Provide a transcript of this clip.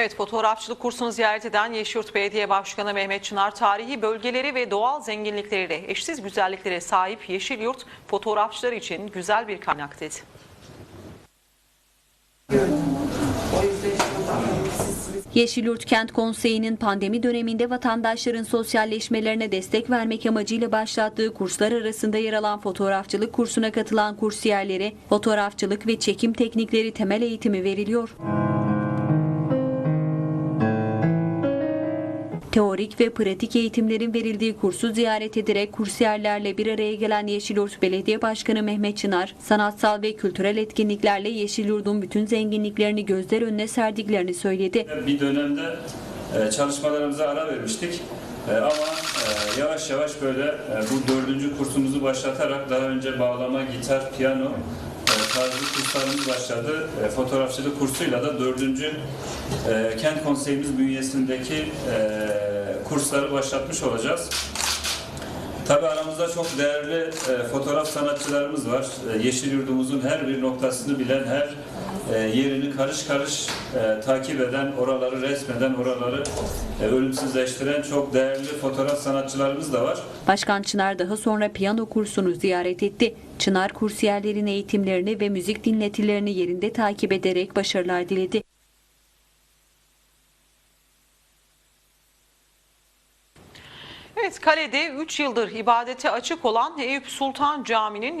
Evet fotoğrafçılık kursunu ziyaret eden Yeşilyurt Belediye Başkanı Mehmet Çınar tarihi bölgeleri ve doğal zenginlikleriyle eşsiz güzelliklere sahip Yeşilyurt fotoğrafçılar için güzel bir kaynak dedi. Yeşilyurt Kent Konseyi'nin pandemi döneminde vatandaşların sosyalleşmelerine destek vermek amacıyla başlattığı kurslar arasında yer alan fotoğrafçılık kursuna katılan kursiyerlere fotoğrafçılık ve çekim teknikleri temel eğitimi veriliyor. Teorik ve pratik eğitimlerin verildiği kursu ziyaret ederek kursiyerlerle bir araya gelen Yeşilyurt Belediye Başkanı Mehmet Çınar, sanatsal ve kültürel etkinliklerle Yeşilyurt'un bütün zenginliklerini gözler önüne serdiklerini söyledi. Bir dönemde e, çalışmalarımıza ara vermiştik. E, Ama e, yavaş yavaş böyle bu dördüncü kursumuzu başlatarak daha önce bağlama, gitar, piyano tarzı kurslarımız başladı. E, Fotoğrafçılık kursuyla da dördüncü e, kent konseyimiz bünyesindeki e, kursları başlatmış olacağız. Tabii aramızda çok değerli e, fotoğraf sanatçılarımız var. E, Yeşil Yurdumuzun her bir noktasını bilen, her e, yerini karış karış e, takip eden, oraları resmeden, oraları e, ölümsüzleştiren çok değerli fotoğraf sanatçılarımız da var. Başkan Çınar daha sonra piyano kursunu ziyaret etti. Çınar kursiyerlerin eğitimlerini ve müzik dinletilerini yerinde takip ederek başarılar diledi. Evet kalede 3 yıldır ibadete açık olan Eyüp Sultan Camii'nin